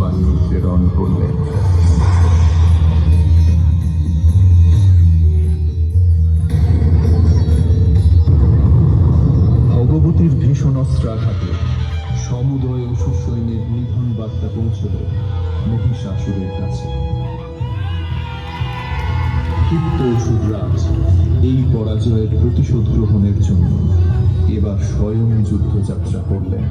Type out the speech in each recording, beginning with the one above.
বাণী উচ্চারণ করলেন ভগবতীর ভীষণ অস্ত্রাঘাতে সমুদয় অসুর সৈন্যের নিধন বার্তা পৌঁছল মহিষাসুরের কাছে। ক্ষিপ্ত অসুররাজ এই পরাজয়ের প্রতিশোধ গ্রহণের জন্য এবার স্বয়ং যুদ্ধযাত্রা করলেন।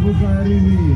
Bukhari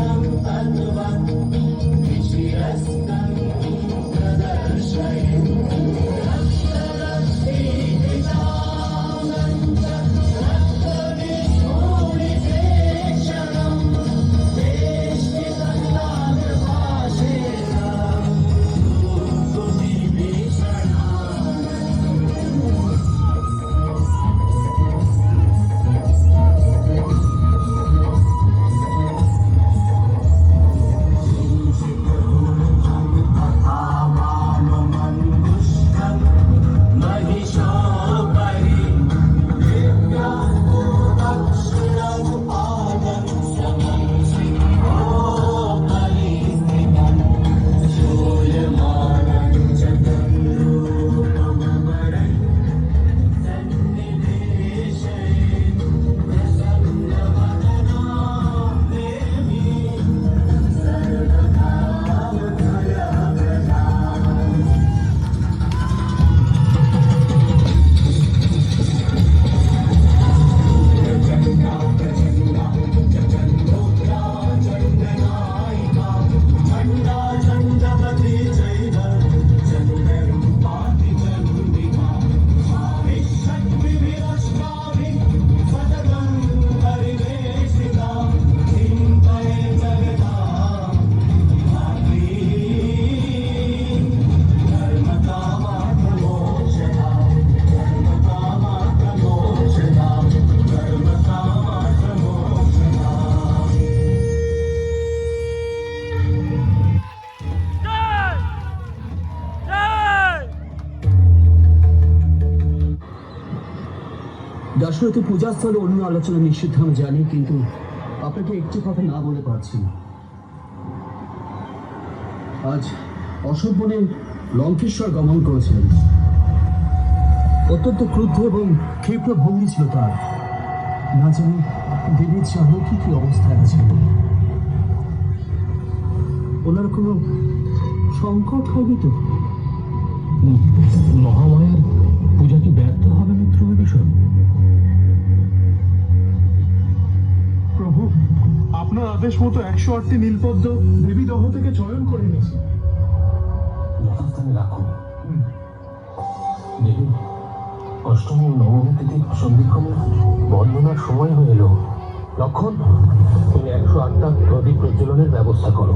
Isang pagluwag দশরথী পূজাস্থলে অন্য আলোচনা নিষিদ্ধ, আমি জানি, কিন্তু আপনাকে একটি কথা না বলে পারছি না। আজ অশোক বনে লঙ্কেশ্বর গমন করেছিলেন। অত্যন্ত ক্রুদ্ধ এবং ক্ষিপ্র ভঙ্গি ছিল তার। না জানি দেবীর চাহ কি কি অবস্থায় আছে। ওনার কোনো সংকট হবে তো? মহামায়ার পূজা কি ব্যর্থ হবে মিত্র আপনার আদেশ মতো একশো আটটি নীলপদ্ম দেবী দহ থেকে চয়ন করে নিয়েছি। যথাস্থানে রাখুন। দেবী অষ্টমী ও নবমী তিথি সন্ধিক্ষণে বন্দনার সময় হয়ে এলো। লক্ষণ তুমি একশো আটটা প্রদীপ প্রজ্বলনের ব্যবস্থা করো।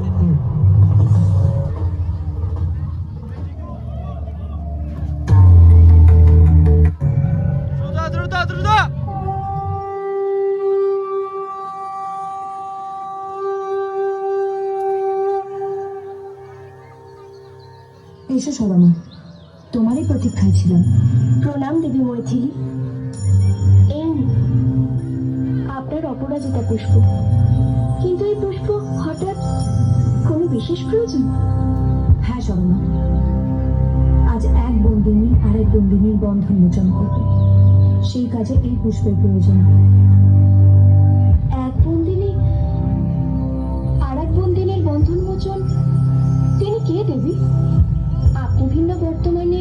এসো সরমা তোমারই প্রতীক্ষায় ছিলাম। প্রণাম দেবী মৈথিলি। আপনার অপরাজিতা পুষ্প। কিন্তু এই পুষ্প হঠাৎ কোনো বিশেষ প্রয়োজন? হ্যাঁ সরমা আজ এক বন্দিনী আরেক বন্দিনীর বন্ধন মোচন করবে। সেই কাজে এই পুষ্পের প্রয়োজন। এক বন্দিনী আর এক বন্দিনীর বন্ধন মোচন, তিনি কে দেবী? আপনি ভিন্ন বর্তমানে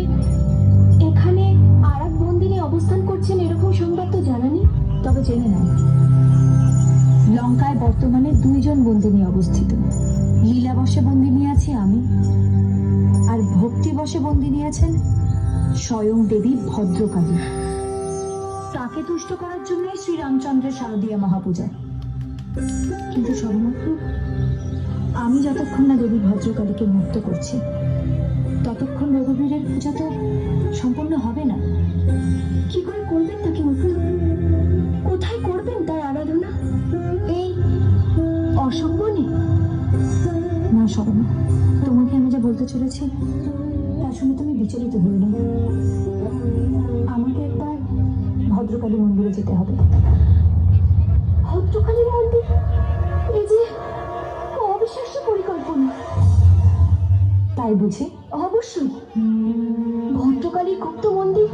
এখানে আর এক বন্দিনী অবস্থান করছেন এরকম সংবাদ তো জানানি? তবে জেনে নাও, লঙ্কায় বর্তমানে দুইজন বন্দিনী অবস্থিত। লীলাবশে বন্দিনী আছি আমি, আর ভক্তিবশে বন্দিনী আছেন স্বয়ং দেবী ভদ্রকালী। তাকে তুষ্ট করার জন্যই শ্রীরামচন্দ্রের শারদীয়া মহাপূজা। কিন্তু সবেমাত্র আমি যতক্ষণ না দেবী ভদ্রকালীকে মুক্ত করছি ততক্ষণ রঘুবীরের পূজা তো সম্পূর্ণ হবে না। কি করে করবেন তাকে কোথায় করবেন তার আরাধনা? এই অসম্বনে না। শর্মা তোমাকে আমি যা বলতে চলেছি, তা শুনে তুমি বিচলিত হয়ে না আমাকে একবার ভদ্রকালী মন্দিরে যেতে হবে। ভদ্রকালী মন্দির? এই যে অবিশ্বাস্য পরিকল্পনা। তাই বুঝি? অবশ্যই ভদ্রকালী গুপ্ত মন্দির,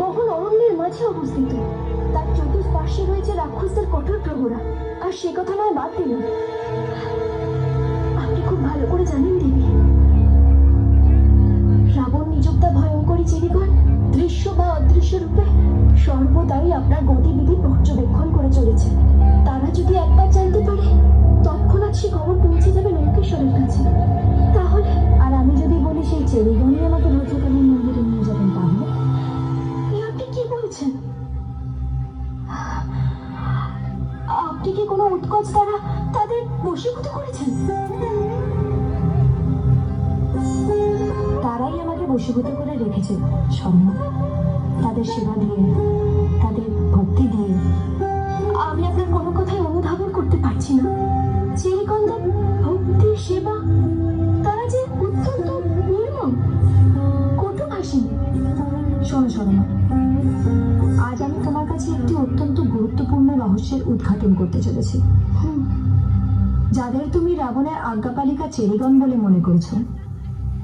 গহন অরণ্যের মাঝে অবস্থিত। তার চতুষ্পার্শ্বে রয়েছে রাক্ষসের কঠোর প্রহরা, আর সে কথা নয় বাদ দিল আপনি খুব ভালো করে জানেন, দেবী। রাবণ নিযুক্তা ভয়ঙ্করী চেরিগণ দৃশ্য বা অদৃশ্য রূপে সর্বদাই আপনার গতিবিধি পর্যবেক্ষণ করে চলেছে তারা যদি একবার জানতে পারে, তৎক্ষণাৎ সে খবর পৌঁছে যাবে লোকেশ্বরের কাছে। তাহলে, আর আমি যদি গমন চেরিগণই আমাকে ভদ্রকালী মন্দিরে নিয়ে যাবেন তাহলে আপনি কি বলছেন? আপনি কি কোনো উৎকোচ দ্বারা তাদের বশীভূত করেছেন? তারাই আমাকে বশীভূত করে রেখেছে, স্বর্ণ। তাদের সেবা দিয়ে, তাদের ভক্তি দিয়ে। আমি আপনার কোনো কথাই অনুধাবন করতে পারছি না। চিরিকন্দের ভক্তি সেবা রহস্যের উদ্ঘাটন করতে চলেছি। যাদের তুমি রাবণের আজ্ঞাপালিকা চেরিগণ বলে মনে করেছ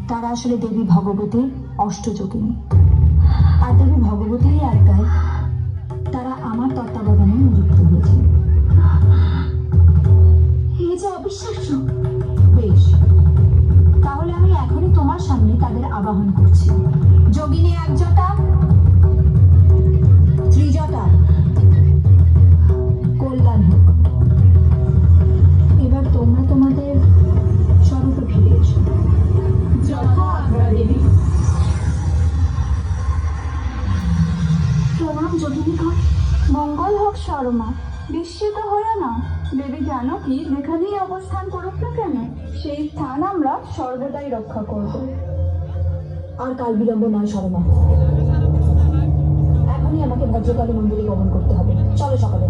তারা আসলে দেবী ভগবতীর অষ্টযোগিনী। আর দেবী ভগবতীর আজ্ঞায় তারা আমার তত্ত্বাবধানে নিযুক্ত হয়েছে। এই যে অবিশ্বাস্য। বেশ। তাহলে আমি এখনই তোমার সামনে তাদের আবাহন করছি। যোগিনী এক সর্বদাই রক্ষা করব। আর কাল বিলম্ব নয় শর্মা এখনই আমাকে ভদ্রকালী মন্দিরে গমন করতে হবে। চলো সকালে।